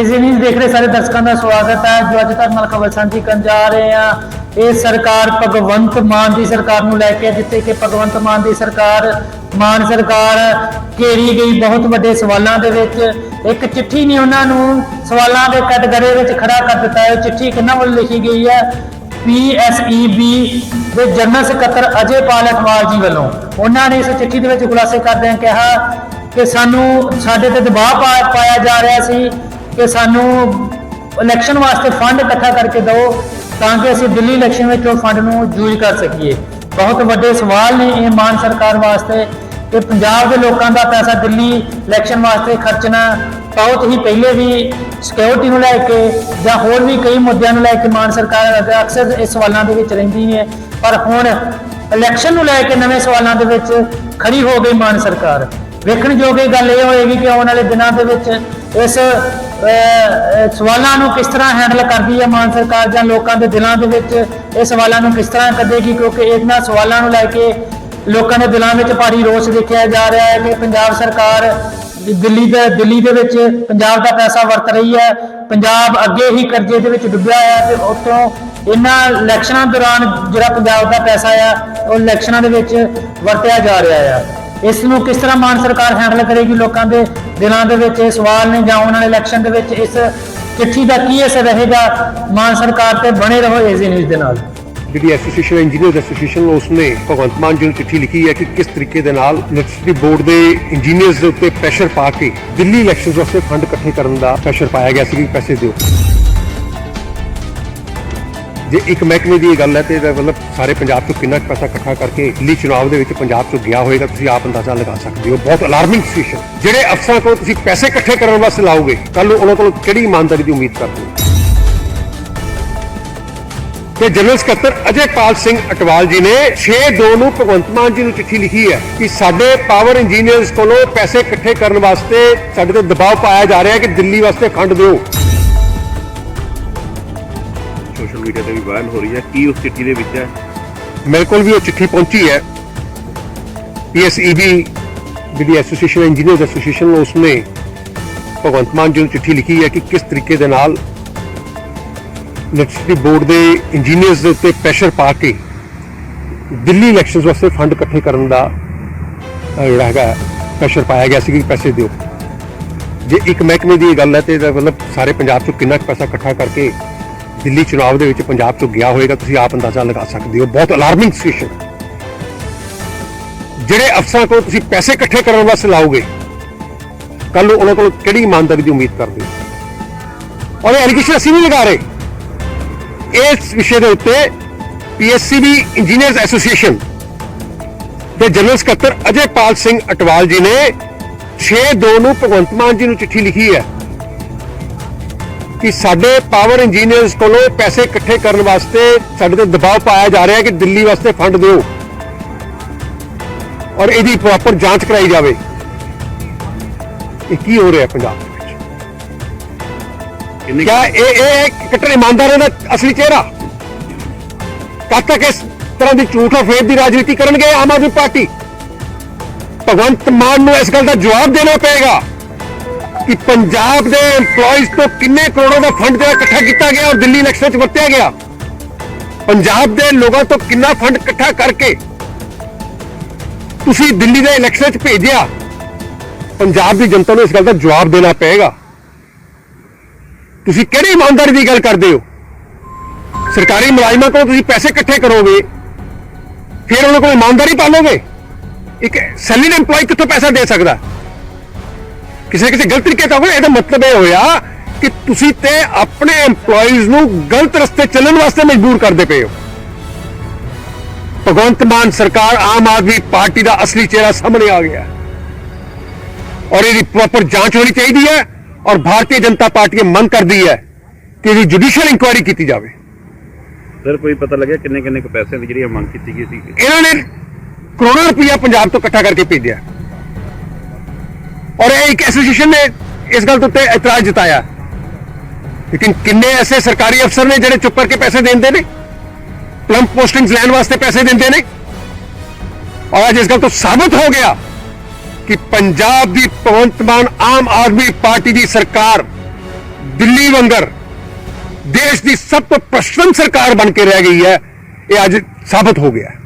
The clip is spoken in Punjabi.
ਏਜ਼ੀ ਨਿਊਜ਼ ਦੇਖ ਰਹੇ ਸਾਰੇ ਦਰਸ਼ਕਾਂ ਦਾ ਸਵਾਗਤ ਹੈ। ਜੋ ਅੱਜ ਤੱਕ ਨਾਲ ਖਬਰ ਸਾਂਝੀ ਕਰਨ ਜਾ ਰਹੇ ਹਾਂ, ਇਹ ਸਰਕਾਰ ਭਗਵੰਤ ਮਾਨ ਦੀ ਸਰਕਾਰ ਨੂੰ ਲੈ ਕੇ ਜਿੱਥੇ ਕਿ ਭਗਵੰਤ ਮਾਨ ਦੀ ਸਰਕਾਰ, ਮਾਨ ਸਰਕਾਰ ਘੇਰੀ ਗਈ ਬਹੁਤ ਵੱਡੇ ਸਵਾਲਾਂ ਦੇ ਵਿੱਚ। ਇੱਕ ਚਿੱਠੀ ਨੇ ਉਹਨਾਂ ਨੂੰ ਸਵਾਲਾਂ ਦੇ ਕਟਗਰੇ ਵਿੱਚ ਖੜਾ ਕਰ ਦਿੱਤਾ ਹੈ। ਚਿੱਠੀ ਕਿਹਨਾਂ ਵੱਲ ਲਿਖੀ ਗਈ ਹੈ? PSEB ਦੇ ਜਨਰਲ ਸਕੱਤਰ ਅਜੇ ਪਾਲ ਅਠਵਾਲ ਜੀ ਵੱਲੋਂ। ਉਹਨਾਂ ਨੇ ਇਸ ਚਿੱਠੀ ਦੇ ਵਿੱਚ ਖੁਲਾਸੇ ਕਰਦਿਆਂ ਕਿਹਾ ਕਿ ਸਾਨੂੰ ਸਾਡੇ ਤੇ ਦਬਾਅ ਪਾ- ਪਾਇਆ ਜਾ ਰਿਹਾ ਸੀ। ਕਿ ਸਾਨੂੰ ਇਲੈਕਸ਼ਨ ਵਾਸਤੇ ਫੰਡ ਇਕੱਠਾ ਕਰਕੇ ਦਿਓ ਤਾਂ ਕਿ ਅਸੀਂ ਦਿੱਲੀ ਇਲੈਕਸ਼ਨ ਵਿੱਚ ਉਹ ਫੰਡ ਨੂੰ ਯੂਜ਼ ਕਰ ਸਕੀਏ। ਬਹੁਤ ਵੱਡੇ ਸਵਾਲ ਨੇ ਇਹ ਮਾਨ ਸਰਕਾਰ ਵਾਸਤੇ ਕਿ ਪੰਜਾਬ ਦੇ ਲੋਕਾਂ ਦਾ ਪੈਸਾ ਦਿੱਲੀ ਇਲੈਕਸ਼ਨ ਵਾਸਤੇ ਖਰਚਣਾ ਬਹੁਤ ਹੀ ਪਹਿਲੇ ਵੀ ਸਿਕਿਉਰਿਟੀ ਨੂੰ ਲੈ ਕੇ ਜਾਂ ਹੋਰ ਵੀ ਕਈ ਮੁੱਦਿਆਂ ਨੂੰ ਲੈ ਕੇ ਮਾਨ ਸਰਕਾਰ ਅਕਸਰ ਇਸ ਸਵਾਲਾਂ ਦੇ ਵਿੱਚ ਰਹਿੰਦੀ ਹੈ। ਪਰ ਹੁਣ ਇਲੈਕਸ਼ਨ ਨੂੰ ਲੈ ਕੇ ਨਵੇਂ ਸਵਾਲਾਂ ਦੇ ਵਿੱਚ ਖੜੀ ਹੋ ਗਈ ਮਾਨ ਸਰਕਾਰ। ਵੇਖਣ ਯੋਗ ਇਹ ਗੱਲ ਇਹ ਹੋਏਗੀ ਕਿ ਆਉਣ ਵਾਲੇ ਦਿਨਾਂ ਦੇ ਵਿੱਚ ਇਸ ਸਵਾਲਾਂ ਨੂੰ ਕਿਸ ਤਰ੍ਹਾਂ ਹੈਂਡਲ ਕਰਦੀ ਹੈ ਮਾਨ ਸਰਕਾਰ ਜਾਂ ਲੋਕਾਂ ਦੇ ਦਿਲਾਂ ਦੇ ਵਿੱਚ ਇਹ ਸਵਾਲਾਂ ਨੂੰ ਕਿਸ ਤਰ੍ਹਾਂ ਕੱਢੇਗੀ? ਕਿਉਂਕਿ ਇਹਨਾਂ ਸਵਾਲਾਂ ਨੂੰ ਲੈ ਕੇ ਲੋਕਾਂ ਦੇ ਦਿਲਾਂ ਵਿੱਚ ਭਾਰੀ ਰੋਸ ਦੇਖਿਆ ਜਾ ਰਿਹਾ ਹੈ ਕਿ ਪੰਜਾਬ ਸਰਕਾਰ ਦਿੱਲੀ ਦਾ, ਦਿੱਲੀ ਦੇ ਵਿੱਚ ਪੰਜਾਬ ਦਾ ਪੈਸਾ ਵਰਤ ਰਹੀ ਹੈ। ਪੰਜਾਬ ਅੱਗੇ ਹੀ ਕਰਜ਼ੇ ਦੇ ਵਿੱਚ ਡੁੱਬਿਆ ਹੋਇਆ ਹੈ ਤੇ ਉੱਥੋਂ ਇਹਨਾਂ ਇਲੈਕਸ਼ਨਾਂ ਦੌਰਾਨ ਜਿਹੜਾ ਪੰਜਾਬ ਦਾ ਪੈਸਾ ਆ, ਉਹ ਇਲੈਕਸ਼ਨਾਂ ਦੇ ਵਿੱਚ ਵਰਤਿਆ ਜਾ ਰਿਹਾ ਆ। ਇਸ ਨੂੰ ਕਿਸ ਤਰ੍ਹਾਂ ਮਾਨ ਸਰਕਾਰ ਹੈਂਡਲ ਕਰੇਗੀ ਲੋਕਾਂ ਦੇ ਦਿਲਾਂ ਦੇ ਵਿੱਚ, ਇਹ ਸਵਾਲ ਨੇ ਜਾਂ ਆਉਣ ਵਾਲੇ ਇਲੈਕਸ਼ਨ ਦੇ ਵਿੱਚ, ਇਸ ਚਿੱਠੀ ਦਾ ਕੀ ਅਸਰ ਰਹੇਗਾ? ਮਾਨ ਸਰਕਾਰ ਤੇ ਬਣੇ ਰਹੋ ਏਜ਼ੀ ਨਿਊਜ਼ ਦੇ ਨਾਲ। ਜਿਹੜੀ ਐਸੋਸੀਏਸ਼ਨ ਇੰਜੀਨੀਅਰਸ ਐਸੋਸੀਏਸ਼ਨ ਉਸਨੇ ਭਗਵੰਤ ਮਾਨ ਜੀ ਨੂੰ ਚਿੱਠੀ ਲਿਖੀ ਹੈ ਕਿ ਕਿਸ ਤਰੀਕੇ ਦੇ ਨਾਲ ਇਲੈਕਟ੍ਰਿਸਿਟੀ ਬੋਰਡ ਦੇ ਇੰਜੀਨੀਅਰਸ ਦੇ ਉੱਤੇ ਪ੍ਰੈਸ਼ਰ ਪਾ ਕੇ ਦਿੱਲੀ ਇਲੈਕਸ਼ਨਸ ਵਾਸਤੇ ਫੰਡ ਇਕੱਠੇ ਕਰਨ ਦਾ ਪ੍ਰੈਸ਼ਰ ਪਾਇਆ ਗਿਆ ਸੀ ਕਿ ਪੈਸੇ ਦਿਓ। ਜੇ ਇੱਕ ਮਹਿਕਮੇ ਦੀ ਇਹ ਗੱਲ ਹੈ ਤੇ ਇਹਦਾ ਮਤਲਬ ਸਾਰੇ ਪੰਜਾਬ ਤੋਂ ਕਿੰਨਾ ਕੁ ਪੈਸਾ ਇਕੱਠਾ ਕਰਕੇ ਦਿੱਲੀ ਚੁਣਾਵ ਦੇ ਵਿੱਚ ਪੰਜਾਬ ਤੋਂ ਗਿਆ ਹੋਏਗਾ, ਤੁਸੀਂ ਆਪ ਅੰਦਾਜ਼ਾ ਲਗਾ ਸਕਦੇ ਹੋ। ਬਹੁਤ ਅਲਾਰਮਿੰਗ ਸਿਚੁਏਸ਼ਨ ਜਿਹੜੇ ਅਫਸਰਾਂ ਕੋਲ ਤੁਸੀਂ ਪੈਸੇ ਇਕੱਠੇ ਕਰਨ ਵਾਸਤੇ ਲਾਓਗੇ ਕੱਲ ਨੂੰ ਉਹਨਾਂ ਕੋਲ ਕਿਹੜੀ ਇਮਾਨਦਾਰੀ ਦੀ ਉਮੀਦ ਕਰਦੇ ਹੋ? ਤੇ ਜਨਰਲ ਸਕੱਤਰ ਅਜੇ ਪਾਲ ਸਿੰਘ ਅਟਵਾਲ ਜੀ ਨੇ 6-2 ਨੂੰ ਭਗਵੰਤ ਮਾਨ ਜੀ ਨੂੰ ਚਿੱਠੀ ਲਿਖੀ ਹੈ ਕਿ ਸਾਡੇ ਪਾਵਰ ਇੰਜੀਨੀਅਰਸ ਕੋਲੋਂ ਪੈਸੇ ਇਕੱਠੇ ਕਰਨ ਵਾਸਤੇ ਸਾਡੇ ਤੇ ਦਬਾਅ ਪਾਇਆ ਜਾ ਰਿਹਾ ਹੈ ਕਿ ਦਿੱਲੀ ਵਾਸਤੇ ਫੰਡ ਦਿਓ। ਸੋਸ਼ਲ ਮੀਡੀਆ ਤੇ ਵੀ ਵਾਇਰਲ ਹੋ ਰਹੀ ਹੈ। ਕੀ ਉਸ ਚਿੱਠੀ ਦੇ ਵਿੱਚ ਹੈ? ਮੇਰੇ ਕੋਲ ਵੀ ਉਹ ਚਿੱਠੀ ਪਹੁੰਚੀ ਹੈ। ਪੀਐਸਈਬੀ ਜਿਹੜੀ ਐਸੋਸੀਏਸ਼ਨ ਇੰਜੀਨੀਅਰਸ ਐਸੋਸੀਏਸ਼ਨ ਉਸਨੇ ਭਗਵੰਤ ਮਾਨ ਜੀ ਨੂੰ ਚਿੱਠੀ ਲਿਖੀ ਹੈ ਕਿ ਕਿਸ ਤਰੀਕੇ ਦੇ ਨਾਲ ਇਲੈਕਟ੍ਰਿਸਿਟੀ ਬੋਰਡ ਦੇ ਇੰਜੀਨੀਅਰਸ ਦੇ ਉੱਤੇ ਪ੍ਰੈਸ਼ਰ ਪਾ ਕੇ ਦਿੱਲੀ ਇਲੈਕਸ਼ਨਸ ਵਾਸਤੇ ਫੰਡ ਇਕੱਠੇ ਕਰਨ ਦਾ ਜਿਹੜਾ ਹੈਗਾ ਪ੍ਰੈਸ਼ਰ ਪਾਇਆ ਗਿਆ ਸੀ ਕਿ ਪੈਸੇ ਦਿਓ। ਜੇ ਇੱਕ ਮਹਿਕਮੇ ਦੀ ਇਹ ਗੱਲ ਹੈ ਤੇ ਇਹਦਾ ਮਤਲਬ ਸਾਰੇ ਪੰਜਾਬ ਤੋਂ ਕਿੰਨਾ ਕੁ ਪੈਸਾ ਇਕੱਠਾ ਕਰਕੇ ਦਿੱਲੀ ਚੁਣਾਵ ਦੇ ਵਿੱਚ ਪੰਜਾਬ 'ਚੋਂ ਗਿਆ ਹੋਏਗਾ ਤੁਸੀਂ ਆਪ ਅੰਦਾਜ਼ਾ ਲਗਾ ਸਕਦੇ ਹੋ। ਬਹੁਤ ਅਲਾਰਮਿੰਗ ਸਿਚੁਏਸ਼ਨ ਜਿਹੜੇ ਅਫਸਰਾਂ ਕੋਲ ਤੁਸੀਂ ਪੈਸੇ ਇਕੱਠੇ ਕਰਨ ਵਾਸਤੇ ਲਾਓਗੇ ਕੱਲ ਨੂੰ ਉਹਨਾਂ ਕੋਲ ਕਿਹੜੀ ਇਮਾਨਦਾਰੀ ਦੀ ਉਮੀਦ ਕਰਦੇ ਹੋ? ਔਰ ਇਹ ਐਲੀਗੇਸ਼ਨ ਅਸੀਂ ਨਹੀਂ ਲਗਾ ਰਹੇ। ਇਸ ਵਿਸ਼ੇ ਦੇ ਉੱਤੇ ਪੀਐਸਸੀਬੀ ਇੰਜੀਨੀਅਰਸ ਐਸੋਸੀਏਸ਼ਨ ਦੇ ਜਨਰਲ ਸਕੱਤਰ ਅਜੇ ਪਾਲ ਸਿੰਘ ਅਟਵਾਲ ਜੀ ਨੇ 6-2 ਨੂੰ ਭਗਵੰਤ ਮਾਨ ਜੀ ਨੂੰ ਚਿੱਠੀ ਲਿਖੀ ਹੈ। ਕਿ ਸਾਡੇ ਪਾਵਰ ਇੰਜੀਨੀਅਰਸ ਕੋਲੋਂ ਪੈਸੇ ਇਕੱਠੇ ਕਰਨ ਵਾਸਤੇ ਸਾਡੇ ਤੇ ਦਬਾਅ ਪਾਇਆ ਜਾ ਰਿਹਾ ਹੈ ਕਿ ਦਿੱਲੀ ਵਾਸਤੇ ਫੰਡ ਦਿਓ। ਔਰ ਇਹਦੀ ਪ੍ਰੋਪਰ ਜਾਂਚ ਕਰਾਈ ਜਾਵੇ। ਇਹ ਕੀ ਹੋ ਰਿਹਾ ਪੰਜਾਬ ਦੇ ਵਿੱਚ? ਕਿਆ ਇਹ ਇਹ ਕੱਟੜ ਇਮਾਨਦਾਰਾਂ ਦਾ ਅਸਲੀ ਚਿਹਰਾ? ਕਦ ਤੱਕ ਇਸ ਤਰ੍ਹਾਂ ਦੀ ਝੂਠ ਔਰ ਫੇਰ ਦੀ ਰਾਜਨੀਤੀ ਕਰਨਗੇ ਆਮ ਆਦਮੀ ਪਾਰਟੀ। ਭਗਵੰਤ ਮਾਨ ਨੂੰ ਇਸ ਗੱਲ ਦਾ ਜਵਾਬ ਦੇਣਾ ਪਏਗਾ। ਕਿ ਪੰਜਾਬ ਦੇ EMPLOYEES ਤੋਂ ਕਿੰਨੇ ਕਰੋੜਾਂ ਦਾ ਫੰਡ ਜਿਹੜਾ ਇਕੱਠਾ ਕੀਤਾ ਗਿਆ ਔਰ ਦਿੱਲੀ ਇਲੈਕਸ਼ਨ 'ਚ ਵਰਤਿਆ ਗਿਆ? ਪੰਜਾਬ ਦੇ ਲੋਕਾਂ ਤੋਂ ਕਿੰਨਾ ਫੰਡ ਇਕੱਠਾ ਕਰਕੇ ਤੁਸੀਂ ਦਿੱਲੀ ਦੇ ਇਲੈਕਸ਼ਨ 'ਚ ਭੇਜਿਆ? ਪੰਜਾਬ ਦੀ ਜਨਤਾ ਨੂੰ ਇਸ ਗੱਲ ਦਾ ਜਵਾਬ ਦੇਣਾ ਪਏਗਾ। ਤੁਸੀਂ ਕਿਹੜੀ ਇਮਾਨਦਾਰੀ ਦੀ ਗੱਲ ਕਰਦੇ ਹੋ? ਸਰਕਾਰੀ ਮੁਲਾਜ਼ਮਾਂ ਕੋਲ ਤੁਸੀਂ ਪੈਸੇ ਇਕੱਠੇ ਕਰੋਗੇ, ਫਿਰ ਉਹਨਾਂ ਕੋਲ ਇਮਾਨਦਾਰੀ ਪਾਲੋਗੇ? ਇੱਕ ਸੈਲਰੀ EMPLOYE ਕਿੱਥੋਂ ਪੈਸਾ ਦੇ ਸਕਦਾ? ਕਿਸੇ ਨਾ ਕਿਸੇ ਗਲਤ ਤਰੀਕੇ ਤੋਂ ਹੋਵੇ ਇਹਦਾ ਮਤਲਬ ਇਹ ਹੋਇਆ ਕਿ ਤੁਸੀਂ ਤੇ ਆਪਣੇ EMPLOYEES ਨੂੰ ਗਲਤ ਰਸਤੇ ਚੱਲਣ ਵਾਸਤੇ ਮਜਬੂਰ ਕਰਦੇ ਪਏ ਹੋ। ਭਗਵੰਤ ਮਾਨ ਸਰਕਾਰ ਆਮ ਆਦਮੀ ਪਾਰਟੀ ਦਾ ਅਸਲੀ ਚਿਹਰਾ ਸਾਹਮਣੇ ਆ ਗਿਆ। ਔਰ ਇਹਦੀ ਪ੍ਰੋਪਰ ਜਾਂਚ ਹੋਣੀ ਚਾਹੀਦੀ ਹੈ ਔਰ ਭਾਰਤੀ ਜਨਤਾ ਪਾਰਟੀ ਮੰਗ ਕਰਦੀ ਹੈ ਕਿ ਇਹਦੀ ਜੁਡੀਸ਼ੀਅਲ ਇਨਕੁਆਇਰੀ ਕੀਤੀ ਜਾਵੇ। ਸਰ ਕੋਈ ਪਤਾ ਲੱਗਿਆ ਕਿੰਨੇ ਕਿੰਨੇ ਕੁ ਪੈਸਿਆਂ ਦੀ ਜਿਹੜੀ ਮੰਗ ਕੀਤੀ ਗਈ ਸੀ? ਇਹਨਾਂ ਨੇ ਕਰੋੜਾਂ ਰੁਪਇਆ ਪੰਜਾਬ ਤੋਂ ਇਕੱਠਾ ਕਰਕੇ ਭੇਜਿਆ। ਔਰ ਇਹ ਇੱਕ ਐਸੋਸੀਏਸ਼ਨ ਨੇ ਇਸ ਗੱਲ ਦੇ ਉੱਤੇ ਇਤਰਾਜ਼ ਜਤਾਇਆ ਲੇਕਿਨ ਕਿੰਨੇ ਐਸੇ ਸਰਕਾਰੀ ਅਫਸਰ ਨੇ ਜਿਹੜੇ ਚੁੱਪ ਕਰਕੇ ਪੈਸੇ ਦਿੰਦੇ ਨੇ ਪਲੰਪ ਪੋਸਟਿੰਗਸ ਲੈਣ ਵਾਸਤੇ ਪੈਸੇ ਦਿੰਦੇ ਨੇ ਔਰ ਅੱਜ ਇਸ ਗੱਲ ਤੋਂ ਸਾਬਤ ਹੋ ਗਿਆ ਕਿ ਪੰਜਾਬ ਦੀ ਭਗਵੰਤ ਮਾਨ ਆਮ ਆਦਮੀ ਪਾਰਟੀ ਦੀ ਸਰਕਾਰ ਦਿੱਲੀ ਵਾਂਗਰ ਦੇਸ਼ ਦੀ ਸਭ ਤੋਂ ਭ੍ਰਸ਼ਟਮ ਸਰਕਾਰ ਬਣ ਕੇ ਰਹਿ ਗਈ ਹੈ ਇਹ ਅੱਜ ਸਾਬਤ ਹੋ ਗਿਆ ਹੈ